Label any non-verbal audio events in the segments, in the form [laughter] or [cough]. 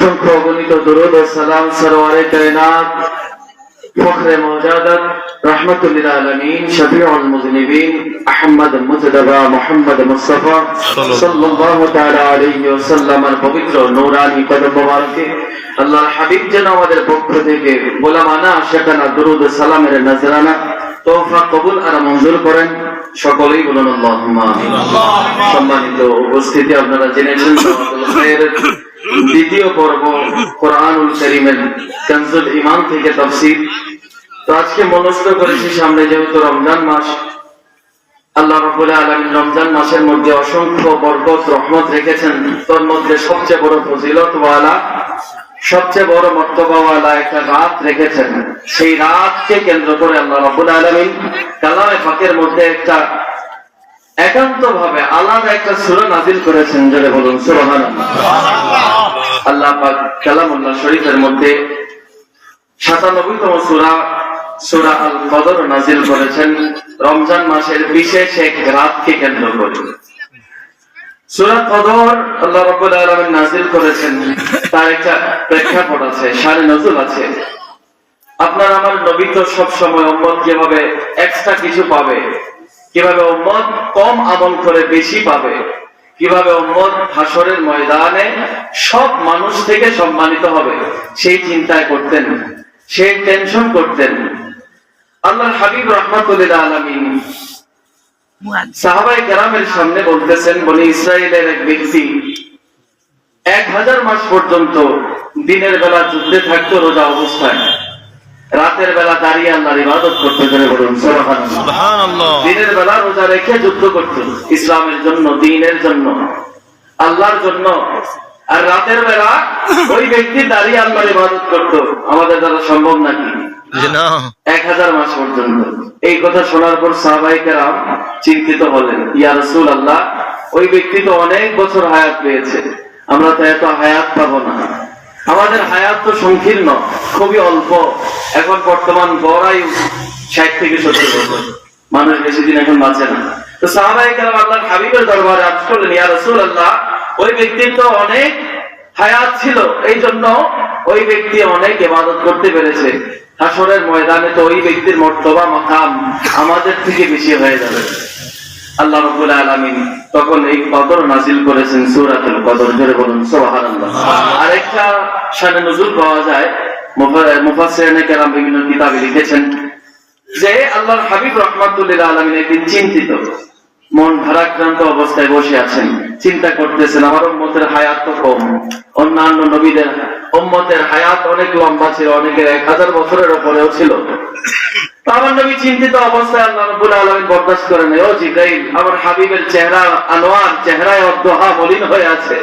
অসংখ্য অগণিত দরুদ ও সালাম সরওয়ারে কায়নাত। ফখরে মৌজাদাত রহমতুল্লিল আলমিন শফিউল মুজনিবিন আহমদ মুজতবা মোহাম্মদ মুস্তফা সাল্লাল্লাহু তাআলা আলাইহি ওয়াসাল্লামের পবিত্র নূরানি কদম মোবারকে আল্লাহর হাবিব যেন আমাদের পক্ষ থেকে গোলামানা শেখানা দরুদ সালামের নজরানা তোফা কবুল আর মঞ্জুর করেন। সকলেই বলুন আল্লাহুম্মা আমিন। সম্মানিত উপস্থিতি আপনারা জেনেছেন দ্বিতীয় পর্ব কোরআনুল করিমের কানজুল ইমান থেকে তফসির তো আজকে মনস্থ করেছি সামনে যেহেতু রমজান মাস, আল্লাহ রবুল আলমিন রমজান মাসের মধ্যে অসংখ্য বরকত, রহমত রেখেছেন। তোর মধ্যে সবচেয়ে বড় ফজিলত ওয়ালা, সবচেয়ে বড় মর্তবাওয়ালা একটা রাত রেখেছেন। সেই রাতকে কেন্দ্র করে আল্লাহ রবুল আলমিন কালামে ফাঁকের মধ্যে একটা একান্ত ভাবে আলাদা একটা সুরা নাজিল করেছেন যারা বলুন সুবহান আল্লাহ পাক কালামুল্লাহ শরীফের মধ্যে সাতানব্বইতম সুরা সুরা আল কদর নাজিল করেছেন। রমজান মাসের বিশেষ এক রাতকে কেন্দ্র করে। সুরা কদর আল্লাহ রাব্বুল নাজিল করেছেন। তার একটা প্রেক্ষাপট আছে সারে নজুল আছে। আপনার আমার নবী তো সব সময় উম্মত কীভাবে এক্সট্রা কিছু পাবে কীভাবে উম্মত কম আমল করে বেশি পাবে, কীভাবে উম্মত হাসরের ময়দানে সব মানুষ থেকে সম্মানিত হবে, সেই চিন্তায় করতেন সেই টেনশন করতেন। আল্লাহ হাবিব রহমাতুল্লাহ আলমিন সাহাবাই কেরামের সামনে বলতেছেন, বনি ইসরায়েলের এক ব্যক্তি এক হাজার মাস পর্যন্ত দিনের বেলা যুদ্ধে থাকতো রোজা অবস্থায়। রাতের বেলা দাঁড়িয়ে আল্লাহর ইবাদত করতে ধরে বলুন দিনের বেলা রোজা রেখে যুদ্ধ করতেন ইসলামের জন্য দিনের জন্য আল্লাহর জন্য। আর রাতের বেলা [coughs] ওই ব্যক্তি দাঁড়িয়ে আল্লাহর ইবাদত করত আমাদের দ্বারা সম্ভব নাকি? এক হাজার মাস পর্যন্ত। এই কথা শোনার পর সাহবাইকেরাম চিন্তিত হলেন ইয়া রসুল আল্লাহ ওই ব্যক্তি তো অনেক বছর হায়াত পেয়েছে আমরা তো এত হায়াত পাবো না। আমাদের হায়াত তো সংকীর্ণ, খুবই অল্প। এখন বর্তমান আয়ু ষাট থেকে সত্তর বছর। মানুষ বেশি দিন এখন বাঁচে না। তো সাহাবাহিকেরাম আল্লাহ হাবিবের দরবারে আজ করলেন, ইয়া রসুল আল্লাহ ওই ব্যক্তির তো অনেক হায়াত ছিল এই জন্য ওই ব্যক্তি অনেক ইবাদত করতে পেরেছে। হাসরের ময়দানে তো ওই ব্যক্তির মর্তবা, মাকাম আমাদের থেকে বেশি হয়ে যাবে। আল্লাহ রব্বুল আলামিন তখন এই কদর নাজিল করেছেন সূরাতুল কদর জোরে বলুন সুবহানাল্লাহ। আরেকটা শানে নজুল পাওয়া যায় মুফা- কেরাম বিভিন্ন কিতাবে লিখেছেন যে আল্লাহর হাবিব রহমাতুল্লাহ আলামিন একদিন চিন্তিত মন ভারাক্রান্ত অবস্থায় বসে আছেন চিন্তা করতেছেন আমার উম্মতের হায়াত তো কম অন্যান্য নবীদের উম্মতের হায়াত অনেক লম্বা ছিল অনেকের এক হাজার বছরের ওপরেও ছিল। আমার নবী চিন্তিত অবস্থায় আল্লাহ রাব্বুল আলামিন বরদাস্ত করেন ও জিব্রাইল আমার হাবিবের চেহারা আনোয়ার চেহারায় অদ্দহা মলিন হয়ে আছে।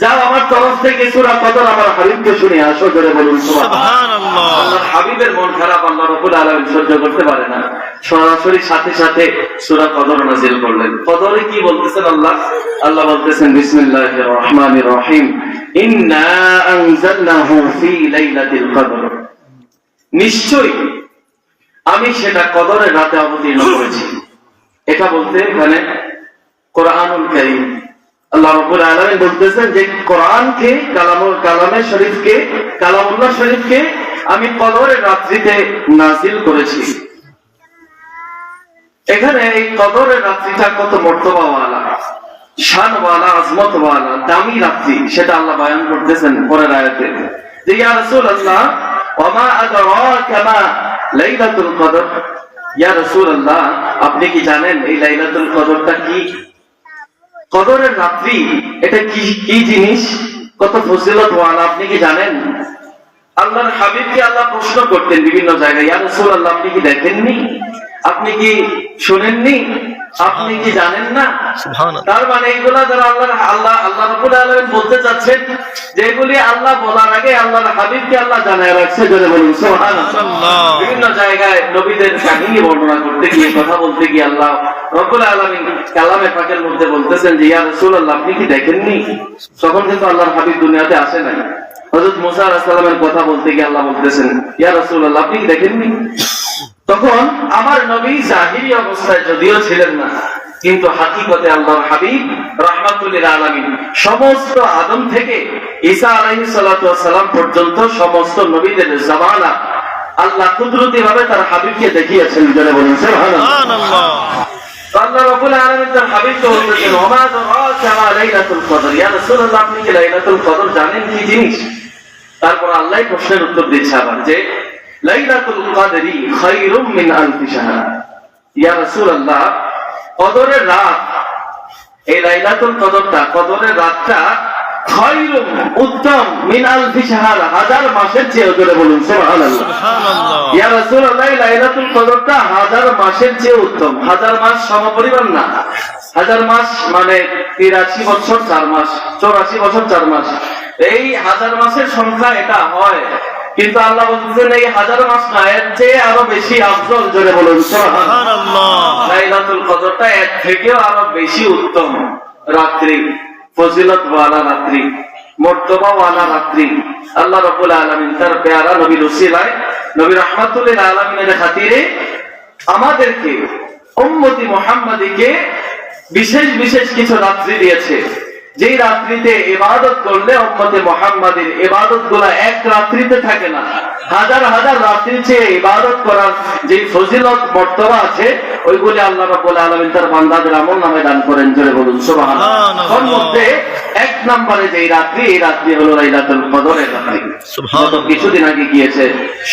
যাও আমার তরফ থেকে সূরা কদর আমার হাবিবকে শুনে আসো জোরে বলুন সুবহানাল্লাহ। সুবহানাল্লাহ। হাবিবের মন খারাপ আল্লাহ রব্বুল আলামিন সহ্য করতে পারে না। সরাসরি সাথে সাথে সূরা কদর নাযিল করলেন। কদরে কি বলতেছেন আল্লাহ? আল্লাহ বলতেছেন বিসমিল্লাহির রহমানির রহিম। ইন্না আনজালনাহু ফি লাইলাতিল কদর। নিশ্চয়ই আমি সেটা কদরের রাতে অবতীর্ণ [laughs] করেছি। এটা বলতে এখানে কোরআনুল কারীম। আল্লাহ রাব্বুল আলামিন বলতেছেন যে কোরআনকে কালামুল কালামে শরীফকে কালামুল্লাহ শরীফকে আমি কদরের রাত্রিতে নাজিল করেছি। এখানে এই কদরের রাত্রিটা কত মর্তবাওয়ালা শানওয়ালা আজমতওয়ালা দামি রাত্রি সেটা আল্লাহ বয়ান করতেছেন পরের আয়াতে। যে ইয়া রাসূলুল্লাহ ওমা আদরাকা মা লাইলাতুল কদর। ইয়া রাসূলুল্লাহ, আপনি কি জানেন এই লাইলাতুল কদরটা কি? কদরের রাত্রি, এটা কি কি জিনিস? কত ফজিলত ওয়ান আপনি কি জানেন? আল্লাহর হাবিবকে আল্লাহ প্রশ্ন করতেন বিভিন্ন জায়গায়, ইয়া রাসূলুল্লাহ, আপনি কি দেখেননি? আপনি কি শুনেননি? আপনি কি জানেন না? তার মানে এইগুলা যারা আল্লাহ আল্লাহ আল্লাহ রাব্বুল আলামিন বলতে চাচ্ছেন যেগুলি আল্লাহ বলার আগে আল্লাহর হাবিবকে আল্লাহ জানায় রাখছে যদি বলুন। বিভিন্ন জায়গায় নবীদের কাহিনী বর্ণনা করতে গিয়ে কথা বলতে গিয়ে আল্লাহ রব্বুল আলামিন কালামে পাকের মধ্যে বলতেছেন যে ইয়া রাসূলুল্লাহ আপনি কি দেখেননি? তখন কিন্তু আল্লাহর হাবিব দুনিয়াতে আসে নাই। হযরত মুসা আলাইহিস সালামের কথা বলতে গিয়ে আল্লাহ বলতেছেন ইয়া রাসূলুল্লাহ আপনি কি দেখেননি? তখন আমার নবী জাহিরি অবস্থায় যদিও ছিলেন না কিন্তু হাকিকতে আল্লাহর হাবিব রহমাতুল্লিল আলমিন সমস্ত আদম থেকে ঈসা সালাতু সালাম পর্যন্ত সমস্ত নবীদের জামানা আল্লাহ কুদরতি ভাবে তার হাবিবকে দেখিয়েছেন জনে বলুন সুবহানাল্লাহ। সুবহানাল্লাহ। আল্লাহ রাব্বুল আলামিন তার হাবিবকে বলতেছেন ওমা দরাকা লাইলাতুল কদর? ইয়া রাসূলুল্লাহ আপনি কি লাইলাতুল কদর জানেন কি জিনিস? তারপর আল্লাহ প্রশ্নের উত্তর দিচ্ছে আবার যে লাইলাতুল কদরি খায়রুম মিন আলফি শাহর। ইয়া রাসূলুল্লাহ কদরের রাত এই লাইলাতুল কদরটা কদরের রাতটা খায়রুম উত্তম মিন আলফি শাহর হাজার মাসের চেয়ে জোরে বলুন সুবহানাল্লাহ। সুবহানাল্লাহ। ইয়া রাসূলুল্লাহ লাইলাতুল কদরটা হাজার মাসের চেয়ে উত্তম। হাজার মাস সমপরিমাণ না। হাজার মাস মানে তিরাশি বছর চার মাস চৌরাশি বছর চার মাস। এই হাজার মাসের সংখ্যা এটা হয় কিন্তু আল্লাহ বলতেছেন এই হাজার মাস না এর চেয়ে আরও বেশি আফজল জোরে বলুন লাইলাতুল কদরটা এর থেকেও আরও বেশি উত্তম রাত্রি ফজিলত ওয়ালা রাত্রি মর্তবা ওয়ালা রাত্রি। আল্লাহ রাব্বুল আলামিন তার পেয়ারা নবীর উসিলায় নবী রাহমাতুল্লিল আলামিনের খাতিরে আমাদেরকে উম্মতি মুহাম্মাদিকে বিশেষ বিশেষ কিছু রাত্রি দিয়েছে। যেই রাত্রিতে ইবাদত করলে উম্মতে মুহাম্মাদের ইবাদতগুলা এক রাত্রিতে থাকে না। হাজার হাজার রাত্রির চেয়ে ইবাদত করার যে ফজিলত মর্তবা আছে ওইগুলি আল্লাহ রাব্বুল আলামিন তার বান্দাদের আমল নামে দান করেন জোরে বলুন সুবহানাল্লাহ। মধ্যে এক নম্বরে যেই রাত্রি এই রাত্রি হলো লাইলাতুল কদরের রাত্রি। সুবহানাল্লাহ। কিছুদিন আগে গিয়েছে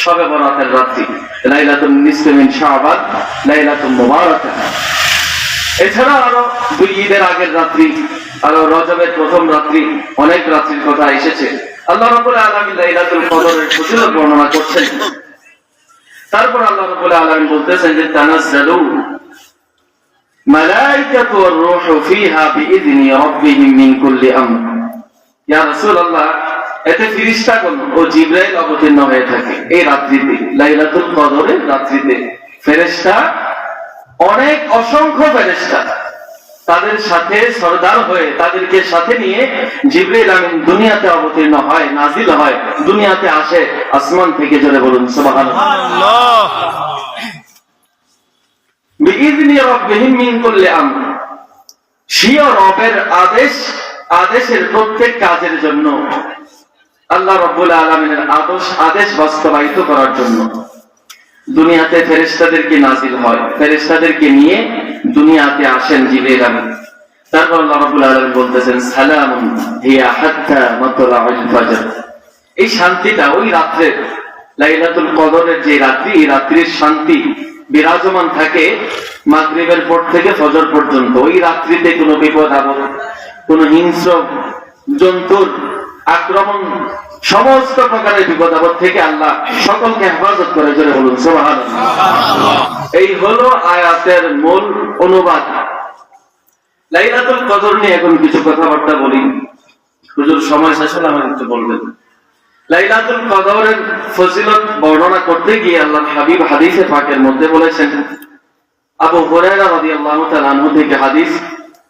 শবে বরাতের রাত্রি। লাইলাতুল নিসফে মিন শাবান লাইলাতুল মুবারাকা। এছাড়া আরও দুই ঈদের আগের রাত্রি আরও রজবের প্রথম রাত্রি, অনেক রাত্রির কথা এসেছে। আল্লাহ রাব্বুল আলামিন লাইলাতুল কদরের ফজিলত বর্ণনা করছেন। তারপর আল্লাহ রাব্বুল আলামিন বলতেছেন যে, তানাজ্জালু মালাইকাতু ওয়ার রূহু ফিহা ইয়া রাসূলুল্লাহ, এতে ফেরেশতাগণ ও জিবরাইল অবতীর্ণ হয়ে থাকে এই রাত্রিতে, লাইলাতুল কদরের রাত্রিতে। ফেরেশতা, অনেক অসংখ্য ফেরেশতা। তাদের সাথে সরদার হয়ে তাদেরকে সাথে নিয়ে জিবরাইল আমিন দুনিয়াতে অবতীর্ণ হয় নাজিল হয় দুনিয়াতে আসে আসমান থেকে জোরে বলুন সুবহানাল্লাহ। রাব্বিহিম মিন কুল্লি আমর। রবের আদেশ আদেশের প্রত্যেক কাজের জন্য। আল্লাহ রব্বুল আলমিনের আদেশ আদেশ বাস্তবায়িত করার জন্য। দুনিয়াতে ফেরেশতাদেরকে নাজিল হয়, ফেরেশতাদেরকে নিয়ে দুনিয়াতে আসেন জিবরিল আমিন। তারপর আল্লাহ বলতেছেন, সালামুন হিয়া হাত্তা এই শান্তিটা ওই লাইলাতুল কদরের যে রাত্রি, এই রাত্রির শান্তি বিরাজমান থাকে মাগরিবের পর থেকে ফজর পর্যন্ত। ওই রাত্রিতে কোনো বিপদ কোনো হিংস্র জন্তুর আক্রমণ সমস্ত প্রকারের বিপদ আপদ থেকে আল্লাহ সকলকে হেফাজত করে জোরে বলুন এই হলো আয়াতের মূল অনুবাদ। লাইলাতুল কদর নিয়ে এখন কিছু কথাবার্তা বলি। হুজুর সময় শেষ হলে আমার একটু বলবেন। লাইলাতুল কদরের ফজিলত বর্ণনা করতে গিয়ে আল্লাহ হাবিব হাদিসে পাকের মধ্যে বলেছেন আবু হুরায়রা রাদিয়াল্লাহু তাআলা আনহু থেকে হাদিস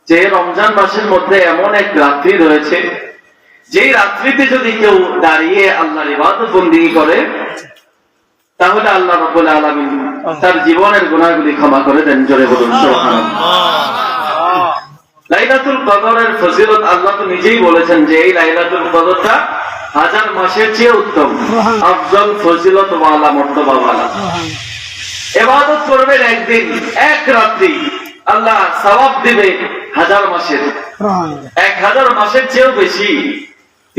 যে রমজান মাসের মধ্যে এমন এক রাত্রি রয়েছে যেই রাত্রিতে যদি কেউ দাঁড়িয়ে আল্লাহর ইবাদত করে তাহলে আল্লাহ রাব্বুল আলামিন তার জীবনের গুনাহগুলি ক্ষমা করে দেন জোরে বলুন লাইলাতুল কদরের ফজিলত আল্লাহ তো নিজেই বলেছেন যে এই লাইলাতুল কদরটা হাজার মাসের চেয়ে উত্তম। আফজল ফজিলত ওয়ালা মর্তবা ওয়ালা। এবাদত করবেন একদিন এক রাত্রি আল্লাহ সওয়াব দিবে হাজার মাসের। এক হাজার মাসের চেয়েও বেশি।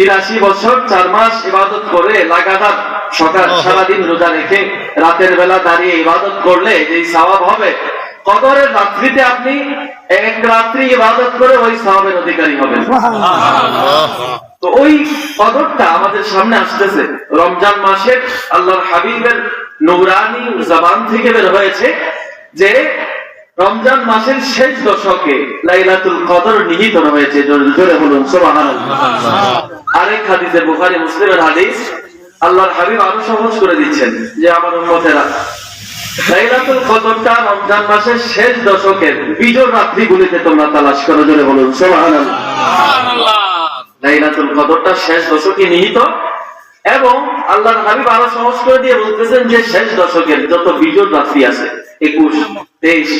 তিরাশি বছর চার মাস ইবাদত করে লাগাতার সকাল সারাদিন রোজা রেখে রাতের বেলা দাঁড়িয়ে ইবাদত করলে যে সওয়াব হবে। কদরের রাত্রিতে আপনি এক রাত্রি ইবাদত করে ওই সওয়াবের অধিকারী হবেন। তো ওই কদরটা আমাদের সামনে আসতেছে। রমজান মাসের আল্লাহর হাবিবের নৌরানি জবান থেকে বের হয়েছে যে রমজান মাসের শেষ দশকে লাইলাতুল কদর নিহিত হয়েছে জোরে বলুন সুবহানাল্লাহ। আরেক হাদিসে বুখারী মুসলিমের হাদিস আল্লাহর হাবিব আরও সহজ করে দিচ্ছেন যে আমার উম্মতেরা লাইলাতুল কদরটা রমজান মাসের শেষ দশকের বিজোর রাত্রিগুলিতে তোমরা তালাশ করো জোরে বলুন সুবহানাল্লাহ। লাইলাতুল কদরটা শেষ দশকে নিহিত এবং আল্লাহর হাবিব আরও সহজ করে দিয়ে বলতেছেন যে শেষ দশকের যত বিজোর রাত্রি আছে একুশ তেইশ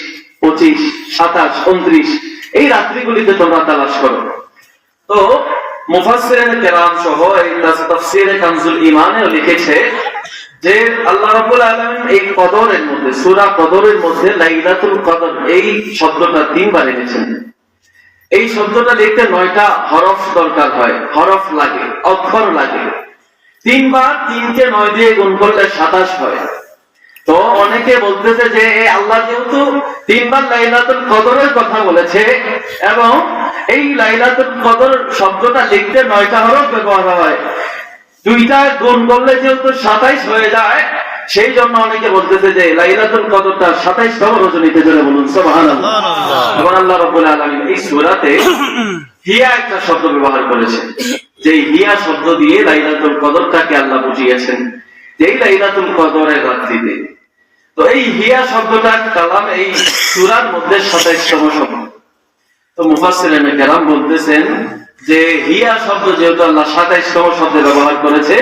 পঁচিশ, সাতাশ, উনত্রিশ, এই রাত্রিগুলিতে তোমরা তালাশ করো। তো মুফাসসিরিন কেরাম সহ এই তাফসীরে কানজুল ইমানে লিখেছে যে আল্লাহ এই কদরের মধ্যে কদরের মধ্যে লাইলাতুল কদর, এই শব্দটা তিনবার এনেছেন। এই শব্দটা লিখতে নয়টা হরফ দরকার হয়। হরফ লাগে, অক্ষর লাগে। তিনবার তিনকে নয় দিয়ে গুণ করলে সাতাশ হয়। তো অনেকে বলতেছে যে আল্লাহ যেহেতু তিনবার লাইলাতুল কদরের কথা বলেছে এবং এই লাইলাতুল কদর শব্দটা লিখতে নয়টা হরফ ব্যবহার হয়। দুইটা গুণ করলে যেহেতু সাতাইশ হয়ে যায় সেই জন্য অনেকে বলতেছে যে লাইলাতুল কদরটা সাতাইশ তম রজনীতে জন্য বলুন। সুবহানাল্লাহ। এবং আল্লাহ রাব্বুল আলামিন এই সূরাতে হিয়া একটা শব্দ ব্যবহার করেছে যে হিয়া শব্দ দিয়ে লাইলাতুল কদরটাকে আল্লাহ বুঝিয়েছেন। এই লাইলাতুল কদরের রাত্রিতে। তো এই হিয়া শব্দটা কালাম এই সূরার মধ্যে সাতাইশতম শব্দ। তো মুফাসসিরিন কেরাম বলতেছেন যে হিয়া শব্দ যেহেতু আল্লাহ সাতাইশতম শব্দে ব্যবহার করেছে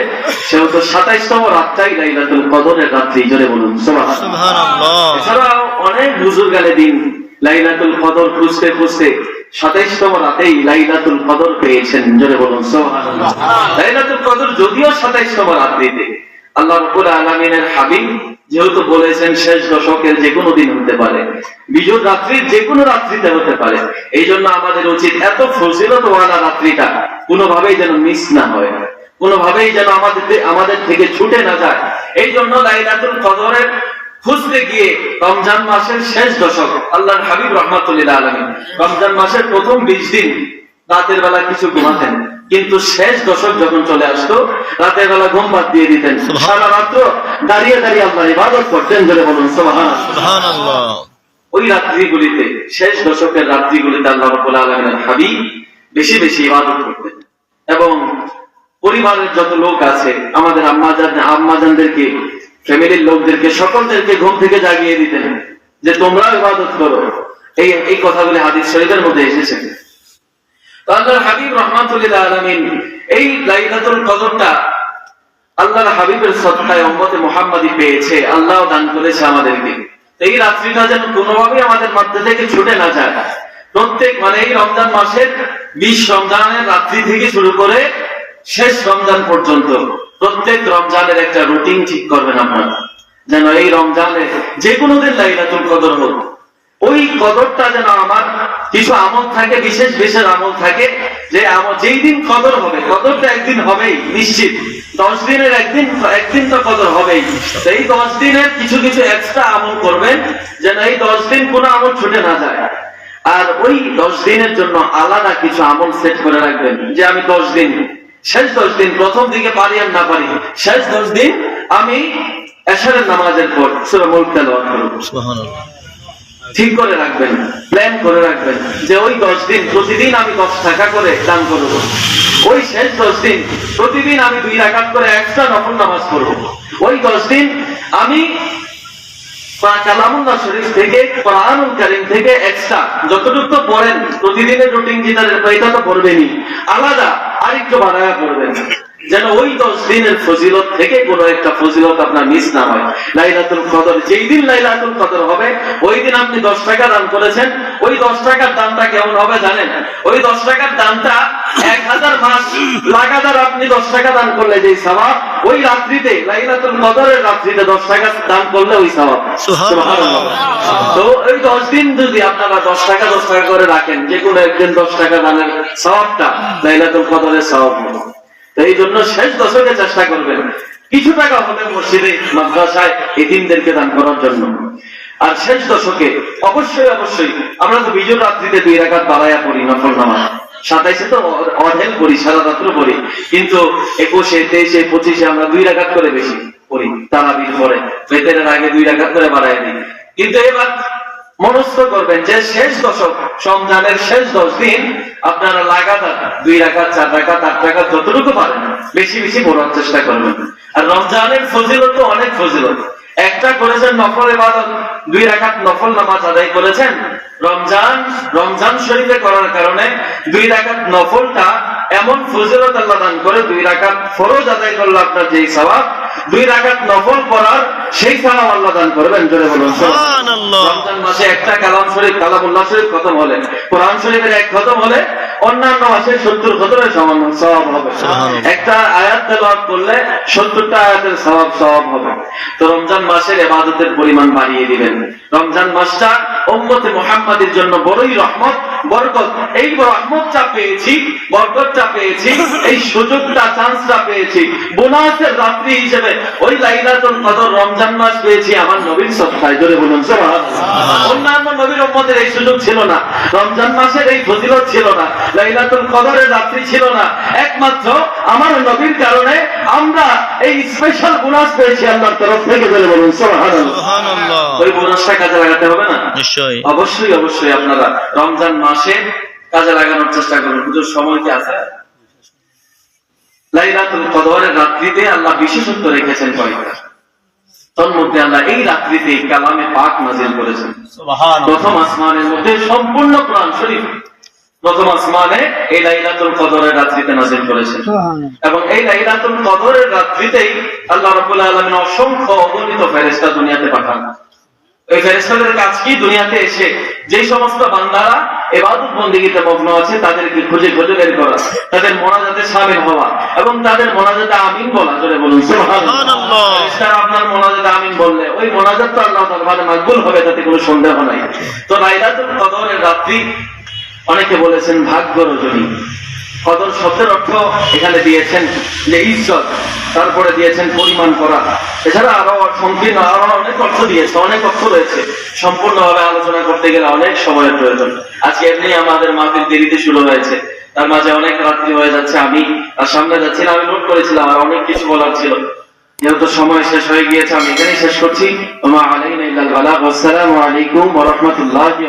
সেহেতু সাতাইশতম রাতটাই লাইলাতুল কদরের রাত্রি জোরে বলুন এছাড়াও অনেক বুজুর্গালে দিন লাইলাতুল কদর খুঁজতে খুঁজতে সাতাইশতম রাতেই লাইলাতুল কদর পেয়েছেন জোরে বলুন সুবহানাল্লাহ। লাইলাতুল কদর যদিও সাতাইশতম রাত্রিতে আল্লাহ রাব্বুল আলামিনের হাবিব যেহেতু বলেছেন শেষ দশকের যে কোনো দিন হতে পারে বিজয় রাত্রির যে কোনো রাত্রিতে হতে পারে এই জন্য আমাদের উচিত এত ফজিলত ওয়ালা রাত্রিটা কোনোভাবেই যেন মিস না হয়, কোনোভাবেই যেন আমাদের আমাদের থেকে ছুটে না যায়। এই জন্য লাইলাতুল কদরের খুঁজতে গিয়ে রমজান মাসের শেষ দশক, আল্লাহর হাবিব রহমাতুল্লাহ আলমী রমজান মাসের প্রথম বিশ দিন রাতের বেলা কিছু ঘুমাতেন। কিন্তু শেষ দশক যখন চলে আসতো রাতের বেলা ঘুম বাদ দিয়ে দিতেন। সারা রাত্র দাঁড়িয়ে দাঁড়িয়ে আল্লাহর ইবাদত করতেন বলে বলুন সোহান ওই রাত্রিগুলিতে শেষ দশকের রাত্রিগুলিতে আল্লাহ রব্বুল আলমিনের হাবিব বেশি বেশি ইবাদত করতেন। এবং পরিবারের যত লোক আছে আমাদের আম্মাজান আম্মাজানদেরকে ফ্যামিলির লোকদেরকে সকলদেরকে ঘুম থেকে জাগিয়ে দিতেন যে তোমরা ইবাদত করো। এই এই কথাগুলি হাদিস শরীফের মধ্যে এসেছে। আমাদের মধ্যে থেকে ছুটে না যায়। প্রত্যেক মানে এই রমজান মাসের বিশ রমজানের রাত্রি থেকে শুরু করে শেষ রমজান পর্যন্ত প্রত্যেক রমজানের একটা রুটিন ঠিক করবেন আপনারা। যেন এই রমজানে যে কোনো দিন লাইলাতুল কদর হোক। ওই কদরটা যেন আমার কিছু আমল থাকে, বিশেষ বিশেষ আমল থাকে, যে আমল যেই দিন কদর হবে, কদরটা একদিন হবেই, নিশ্চিত। দশ দিনের একদিন একদিন তো কদর হবেই। এই দশ দিনের কিছু কিছু এক্সট্রা আমল করবেন, যেন এই দশ দিন কোনো আমল ছুটে না যায়। আর ওই দশ দিনের জন্য আলাদা কিছু আমল সেট করে রাখবেন, যে আমি দশ দিন, শেষ দশ দিন, প্রথম দিকে পারি আর না পারি, শেষ দশ দিন আমি এশারের নামাজের পর সুরা মুল্ক তেলাওয়াত করব ঠিক করে রাখবেন প্ল্যান করে রাখবেন যে ওই দশ দিন, প্রতিদিন আমি দশ টাকা করে দান করব। ওই শেষ দশ দিন, প্রতিদিন আমি দুই রাকাত করে একটা নফল নামাজ করব ওই দশ দিন আমি শরীফ থেকে, কোরআনুল কারীম থেকে এক্সট্রা যতটুকু পড়েন, প্রতিদিনের রুটিন যেটা এটা তো পড়বেনই। আলাদা আরেকটু বাড়ায়া করবেন যেন ওই দশ দিনের ফজিলত থেকে কোনো একটা ফজিলত আপনার মিস না হয়। লাইলাতুল কদর যেই দিন লাইলাতুল কদর হবে ওই দিন আপনি দশ টাকা দান করেছেন। ওই দশ টাকার দামটা কেমন হবে জানেন? ওই দশ টাকার দামটা এক হাজার মাস লাগাতার আপনি দশ টাকা দান করলে যেই স্বভাব ওই রাত্রিতে লাইলাতুল কদরের রাত্রিতে দশ টাকা দান করলে ওই স্বভাব। তো ওই দশ দিন যদি আপনারা দশ টাকা দশ টাকা করে রাখেন যে কোনো একদিন দশ টাকা দানের স্বভাবটা লাইলাতুল কদরের স্বভাব এই জন্য শেষ দশকে চেষ্টা করবেন। কিছু টাকা হলে মসজিদে, মাদ্রাসায় এদিনদেরকে দান করার জন্য। আর শেষ দশকে অবশ্যই অবশ্যই আমরা তো বিজয় রাত্রিতে দুই রাখাত বাড়াইয়া পড়ি নফল নামাজ। সাতাইশে তো অঢেল করি সারা রাত্র পড়ি। কিন্তু একুশে, তেইশে, পঁচিশে আমরা দুই রাখাত করে বেশি পড়ি, তারাবির পরে। বেতের আগে দুই রাখাত করে বাড়াই দিই। কিন্তু এবার মনস্থ করবেন যে শেষ দশক রমজানের শেষ দশ দিন আপনারা লাগাতার দুই রাখাত, চার রাখাত, আট রাখাত, যতটুকু পারেন, বেশি বেশি পড়ার চেষ্টা করবেন। আর রমজানের ফজিলত তো অনেক ফজিলত। একটা করেছেন নফল ইবাদত, দুই রাখাত নফল নামাজ আদায় করেছেন। রমজান রমজান শরীফে করার কারণে দুই রাখাত নফলটা এমন ফজিলত আল্লাহ দান করে দুই রাকাত ফরজ আদায় করলে আপনার যেই সওয়াব দুই রাকাত নফল পড়ার সেই সালাম আল্লাহ দান করবেন জোরে বলুন। সুবহানাল্লাহ। রমজান মাসে একটা কালাম শরীফ কালামুল্লাহ শরীফ খতম হলে কোরআন শরীফের এক খতম হলে অন্যান্য মাসে সত্তর খতমের সমান সওয়াব হবে। একটা আয়াত তেলাওয়াত করলে সত্তরটা আয়াতের সওয়াব সওয়াব হবে। তো রমজান মাসের ইবাদতের পরিমাণ বাড়িয়ে দিবেন। রমজান মাসটা উম্মতে মুহাম্মাদের জন্য বড়ই রহমত বরকত। এই রহমতটা পেয়েছি বরকতটা পেয়েছি এই সুযোগটা চান্সটা পেয়েছি। বোনাসের রাত্রি হিসেবে ওই লাইলাতুল কদর রমজান মাস পেয়েছি আমার নবীর সত্তায় জোরে বলুন অন্যান্য নবীর উম্মতের এই সুযোগ ছিল না। রমজান মাসের এই ফজিলত ছিল না। লাইলাতুল কদরের রাত্রি ছিল না। একমাত্র আমার নবীর কারণে আমরা এই স্পেশাল বোনাস পেয়েছি আল্লাহর তরফ থেকে জোরে বলুন। সুবহানাল্লাহ। ওই বোনাসটা কাজে লাগাতে হবে না? নিশ্চয়ই। অবশ্যই অবশ্যই আপনারা রমজান মাসে কাজে লাগানোর চেষ্টা করুন পুজোর সময় কি আছে? লাইলাতুল কদরের রাত্রিতে আল্লাহ বিশেষত্ব রেখেছেন কয়েকটা। তন্মধ্যে আল্লাহ এই রাত্রিতে কালামে পাক নাজিল করেছেন। প্রথম আসমানের মধ্যে সম্পূর্ণ কোরআন শরীফ। প্রথম আসমানে এই লাইলাতুল কদরের রাত্রিতে নাজিল করেছেন। এবং এই লাইলাতুল কদরের রাত্রিতেই আল্লাহ রাব্বুল আলামিন অসংখ্য অগণিত ফেরেশতা দুনিয়াতে পাঠান। এই ফেরেশতাদের কাজ কি? দুনিয়াতে এসে যে সমস্ত বান্দারা এবাদত বন্দিগিতে মগ্ন আছে তাদেরকে খুঁজে খুঁজে বের করা তাদের মোনাজাতে শামিল হওয়া এবং তাদের মোনাজাতে আমিন বলা জোরে বলুন। আপনার মোনাজাতে আমিন বললে ওই মোনাজাত তো আল্লাহ দরবারে মাকবুল হবে তাতে কোনো সন্দেহ নাই। তো লাইলাতুল কদরের রাত্রি অনেকে বলেছেন ভাগ্য রজনী কদর শব্দের অর্থ এখানে দিয়েছেন যে ঈশ্বর, তারপরে দিয়েছেন পরিমাণ করা। এছাড়া আরও সংকীর্ণ, আরও অনেক অর্থ দিয়েছে, অনেক অর্থ রয়েছে। সম্পূর্ণভাবে আলোচনা করতে গেলে অনেক সময়ের প্রয়োজন। আজকে এমনি আমাদের মাহফিল দেরিতে শুরু হয়েছে। তার মাঝে অনেক রাত্রি হয়ে যাচ্ছে, আমি তার সামনে যাচ্ছিলাম আমি নোট করেছিলাম, আর অনেক কিছু বলার ছিল। যেহেতু সময় শেষ হয়ে গিয়েছে, আমি এখানেই শেষ করছি। ওমা আলাইনা ইল্লাল আলাইকুম রাহমাতুল্লাহি